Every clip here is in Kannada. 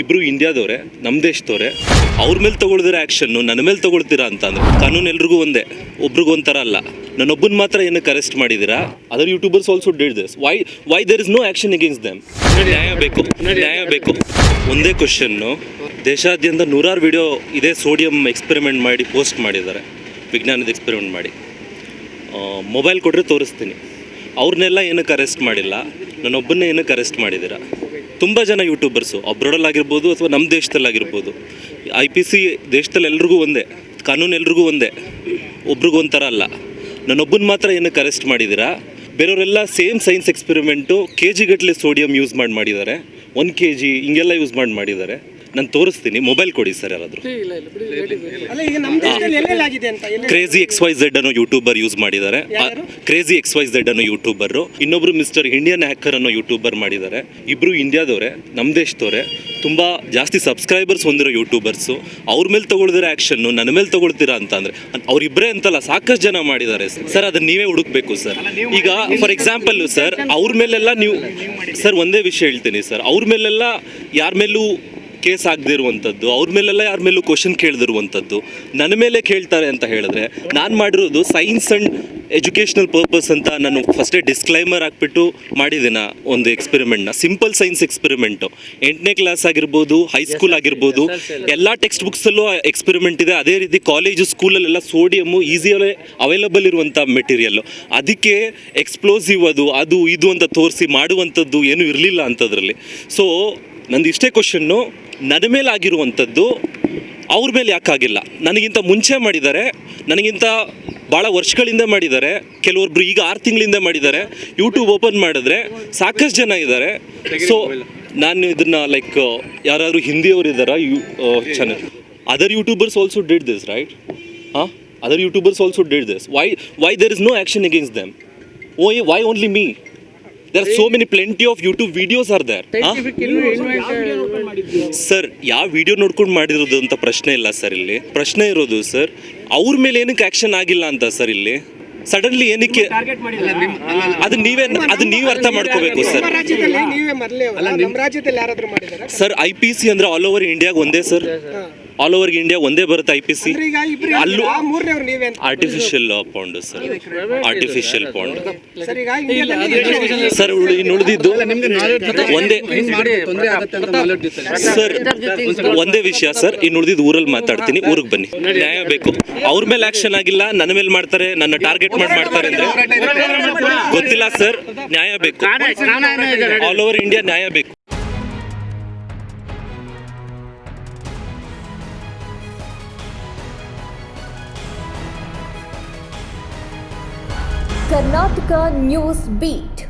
ಇಬ್ರು ಇಂಡಿಯಾದವ್ರೆ ನಮ್ಮ ದೇಶದವ್ರೆ ಅವ್ರ ಮೇಲೆ ತಗೊಳ್ದಿರೋ ಆ್ಯಕ್ಷನ್ನು ನನ್ನ ಮೇಲೆ ತಗೊಳ್ತೀರಾ ಅಂತ ಅಂದ್ರೆ ಕಾನೂನು ಎಲ್ರಿಗೂ ಒಂದೇ ಒಬ್ರಿಗೂ ಒಂಥರ ಅಲ್ಲ. ನನ್ನೊಬ್ಬನ ಮಾತ್ರ ಏನಕ್ಕೆ ಅರೆಸ್ಟ್ ಮಾಡಿದ್ದೀರಾ other YouTubers also did this why why there is no action against them ನ್ಯಾಯ ಬೇಕು ನ್ಯಾಯ ಬೇಕು. ಒಂದೇ ಕ್ವಶನ್ನು ದೇಶಾದ್ಯಂತ ನೂರಾರು ವಿಡಿಯೋ ಇದೇ ಸೋಡಿಯಂ ಎಕ್ಸ್ಪೆರಿಮೆಂಟ್ ಮಾಡಿ ಪೋಸ್ಟ್ ಮಾಡಿದ್ದಾರೆ. ವಿಜ್ಞಾನದ ಎಕ್ಸ್ಪೆರಿಮೆಂಟ್ ಮಾಡಿ. ಮೊಬೈಲ್ ಕೊಟ್ಟರೆ ತೋರಿಸ್ತೀನಿ. ಅವ್ರನ್ನೆಲ್ಲ ಏನಕ್ಕೆ ಅರೆಸ್ಟ್ ಮಾಡಿಲ್ಲ? ನನ್ನೊಬ್ಬನ್ನೇ ಏನಕ್ಕೆ ಅರೆಸ್ಟ್ ಮಾಡಿದ್ದೀರಾ ತುಂಬ ಜನ ಯೂಟ್ಯೂಬರ್ಸು ಅಬ್ರಾಡಲ್ಲಾಗಿರ್ಬೋದು ಅಥವಾ ನಮ್ಮ ದೇಶದಲ್ಲಾಗಿರ್ಬೋದು. ಐ ಪಿ ಸಿ ದೇಶದಲ್ಲಿ ಎಲ್ರಿಗೂ ಒಂದೇ, ಕಾನೂನು ಎಲ್ರಿಗೂ ಒಂದೇ, ಒಬ್ರಿಗೂ ಒಂಥರ ಅಲ್ಲ. ನಾನೊಬ್ಬನ ಮಾತ್ರ ಏನಕ್ಕೆ ಅರೆಸ್ಟ್ ಮಾಡಿದ್ದೀರಾ ಬೇರೆಯವರೆಲ್ಲ ಸೇಮ್ ಸೈನ್ಸ್ ಎಕ್ಸ್ಪೆರಿಮೆಂಟು ಕೆ ಜಿಗಟ್ಟಲೆ ಸೋಡಿಯಂ ಯೂಸ್ ಮಾಡಿ ಮಾಡಿದ್ದಾರೆ ಒನ್ ಕೆ ಜಿ ಹಿಂಗೆಲ್ಲ ಯೂಸ್ ಮಾಡಿ ಮಾಡಿದ್ದಾರೆ. ನಾನು ತೋರಿಸ್ತೀನಿ. ಮೊಬೈಲ್ ಕೊಡಿ ಸರ್ ಯಾರಾದರೂ. ಅಲ್ಲ ಈಗ ನಮ್ಮ ದೇಶದಲ್ಲಿ ಎಲ್ಲೆಲ್ಲಿ ಆಗಿದೆ ಅಂತ? ಕ್ರೇಜಿ ಎಕ್ಸ್ ವೈ ಝೆಡ್ ಅನ್ನೋ ಯೂಟ್ಯೂಬರ್ ಯೂಸ್ ಮಾಡಿದ್ದಾರೆ. ಕ್ರೇಜಿ ಎಕ್ಸ್ ವೈ ಝೆಡ್ ಅನ್ನೋ ಯೂಟ್ಯೂಬರ್ ಇನ್ನೊಬ್ರು ಮಿಸ್ಟರ್ ಇಂಡಿಯನ್ ಹ್ಯಾಕರ್ ಅನ್ನೋ ಯೂಟ್ಯೂಬರ್ ಮಾಡಿದ್ದಾರೆ. ಇಬ್ರು ಇಂಡಿಯಾದವರೇ ನಮ್ಮ ದೇಶದವರೇ. ತುಂಬ ಜಾಸ್ತಿ ಸಬ್ಸ್ಕ್ರೈಬರ್ಸ್ ಹೊಂದಿರೋ ಯೂಟ್ಯೂಬರ್ಸು ಅವ್ರ ಮೇಲೆ ತಗೊಳ್ದಿರೋ ಆ್ಯಕ್ಷನ್ನು ನನ್ನ ಮೇಲೆ ತಗೊಳ್ತೀರಾ ಅಂತ ಅಂದರೆ ಅವ್ರಿಬ್ಬರೇ ಅಂತಲ್ಲ ಸಾಕಷ್ಟು ಜನ ಮಾಡಿದ್ದಾರೆ ಸರ್. ಅದನ್ನ ನೀವೇ ಹುಡುಕ್ಬೇಕು ಸರ್. ಈಗ ಫಾರ್ ಎಕ್ಸಾಂಪಲ್ ಸರ್ ಅವ್ರ ಮೇಲೆಲ್ಲ ನೀವು ಸರ್ ಒಂದೇ ವಿಷಯ ಹೇಳ್ತೀನಿ ಸರ್. ಅವ್ರ ಮೇಲೆಲ್ಲ ಯಾರ ಮೇಲೂ ಕೇಸ್ ಆಗದಿರುವಂಥದ್ದು ಅವ್ರ ಮೇಲೆಲ್ಲ ಯಾರ ಮೇಲೂ ಕ್ವಶನ್ ಕೇಳ್ದಿರುವಂಥದ್ದು ನನ್ನ ಮೇಲೆ ಕೇಳ್ತಾರೆ ಅಂತ ಹೇಳಿದ್ರೆ ನಾನು ಮಾಡಿರೋದು ಸೈನ್ಸ್ ಆ್ಯಂಡ್ ಎಜುಕೇಷನಲ್ ಪರ್ಪಸ್ ಅಂತ ನಾನು ಫಸ್ಟೇ ಡಿಸ್ಕ್ಲೈಮರ್ ಹಾಕ್ಬಿಟ್ಟು ಮಾಡಿದ್ದೀನ ಒಂದು ಎಕ್ಸ್ಪೆರಿಮೆಂಟ್ನ ಸಿಂಪಲ್ ಸೈನ್ಸ್ ಎಕ್ಸ್ಪೆರಿಮೆಂಟು ಎಂಟನೇ ಕ್ಲಾಸ್ ಆಗಿರ್ಬೋದು ಹೈಸ್ಕೂಲ್ ಆಗಿರ್ಬೋದು ಎಲ್ಲ ಟೆಕ್ಸ್ಟ್ ಬುಕ್ಸಲ್ಲೂ ಎಕ್ಸ್ಪೆರಿಮೆಂಟ್ ಇದೆ. ಅದೇ ರೀತಿ ಕಾಲೇಜು ಸ್ಕೂಲಲ್ಲೆಲ್ಲ ಸೋಡಿಯಮ್ಮು ಈಸಿಯಲ್ಲೇ ಅವೈಲಬಲ್ ಇರುವಂಥ ಮೆಟೀರಿಯಲ್ಲು ಅದಕ್ಕೆ ಎಕ್ಸ್ಪ್ಲೋಸಿವ್ ಅದು ಅದು ಇದು ಅಂತ ತೋರಿಸಿ ಮಾಡುವಂಥದ್ದು ಏನೂ ಇರಲಿಲ್ಲ ಅಂಥದ್ರಲ್ಲಿ ಸೊ ನಂದು ಇಷ್ಟೇ ಕ್ವಶನ್ನು ನನ್ನ ಮೇಲೆ ಆಗಿರುವಂಥದ್ದು ಅವ್ರ ಮೇಲೆ ಯಾಕಾಗಿಲ್ಲ? ನನಗಿಂತ ಮುಂಚೆ ಮಾಡಿದ್ದಾರೆ, ನನಗಿಂತ ಭಾಳ ವರ್ಷಗಳಿಂದ ಮಾಡಿದ್ದಾರೆ, ಕೆಲವೊಬ್ರು ಈಗ ಆರು ತಿಂಗಳಿಂದ ಮಾಡಿದ್ದಾರೆ ಯೂಟ್ಯೂಬ್ ಓಪನ್ ಮಾಡಿದ್ರೆ ಸಾಕಷ್ಟು ಜನ ಇದ್ದಾರೆ. ಸೊ ನಾನು ಇದನ್ನು ಲೈಕ್ ಯಾರಾದರೂ ಹಿಂದಿಯವರು ಇದ್ದಾರಾ, you channel other YouTubers also did this right ಹಾಂ other YouTubers also did this why why there is no action against them oh why only me there are so many plenty of YouTube videos are there sir ಯಾವ ವಿಡಿಯೋ ನೋಡ್ಕೊಂಡು ಮಾಡಿರೋದು ಅಂತ ಪ್ರಶ್ನೆ ಇಲ್ಲ ಸರ್ ಇಲ್ಲಿ. ಪ್ರಶ್ನೆ ಇರೋದು ಸರ್ ಅವ್ರ ಮೇಲೆ ಏನಕ್ಕೆ ಆಕ್ಷನ್ ಆಗಿಲ್ಲ ಅಂತ ಸರ್ ಇಲ್ಲಿ? ಸಡನ್ಲಿ ಏನಕ್ಕೆ ಅದು ನೀವೇ ಅದು ನೀವು ಅರ್ಥ ಮಾಡ್ಕೋಬೇಕು ಸರ್ ನಮ್ಮ ರಾಜ್ಯದಲ್ಲಿ ನೀವೇ ಮೊದಲೇ ನಮ್ಮ ರಾಜ್ಯದಲ್ಲಿ ಯಾರಾದ್ರೂ ಮಾಡಿದಾರೆ? ಸರ್ ಐ ಪಿ ಸಿ ಅಂದ್ರೆ ಆಲ್ ಓವರ್ ಇಂಡಿಯಾಗ ಒಂದೇ ಸರ್ ಆಲ್ ಓವರ್ ಇಂಡಿಯಾ ಒಂದೇ ಬರುತ್ತೆ ಐ ಪಿ ಸಿ ಅಲ್ಲೂ artificial pond sir artificial pond sir ಇನ್ನು ಉಳಿದಿದ್ದು ಒಂದೇ ಸರ್ ಒಂದೇ ವಿಷಯ ಸರ್ ಇನ್ನು ಉಳಿದಿದ್ದು ಊರಲ್ಲಿ ಮಾತಾಡ್ತೀನಿ ಊರಿಗೆ ಬನ್ನಿ. ನ್ಯಾಯ ಬೇಕು. ಅವ್ರ ಮೇಲೆ ಆಕ್ಷನ್ ಆಗಿಲ್ಲ ನನ್ನ ಮೇಲೆ ಮಾಡ್ತಾರೆ ನನ್ನ ಟಾರ್ಗೆಟ್ ಮಾಡಿ ಮಾಡ್ತಾರೆ ಅಂದ್ರೆ ಗೊತ್ತಿಲ್ಲ ಸರ್ ನ್ಯಾಯ ಬೇಕು. ಆಲ್ ಓವರ್ ಇಂಡಿಯಾ ನ್ಯಾಯ ಬೇಕು. Karnataka news beat.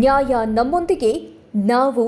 ನ್ಯಾಯ ನಮ್ಮೊಂದಿಗೆ ನಾವು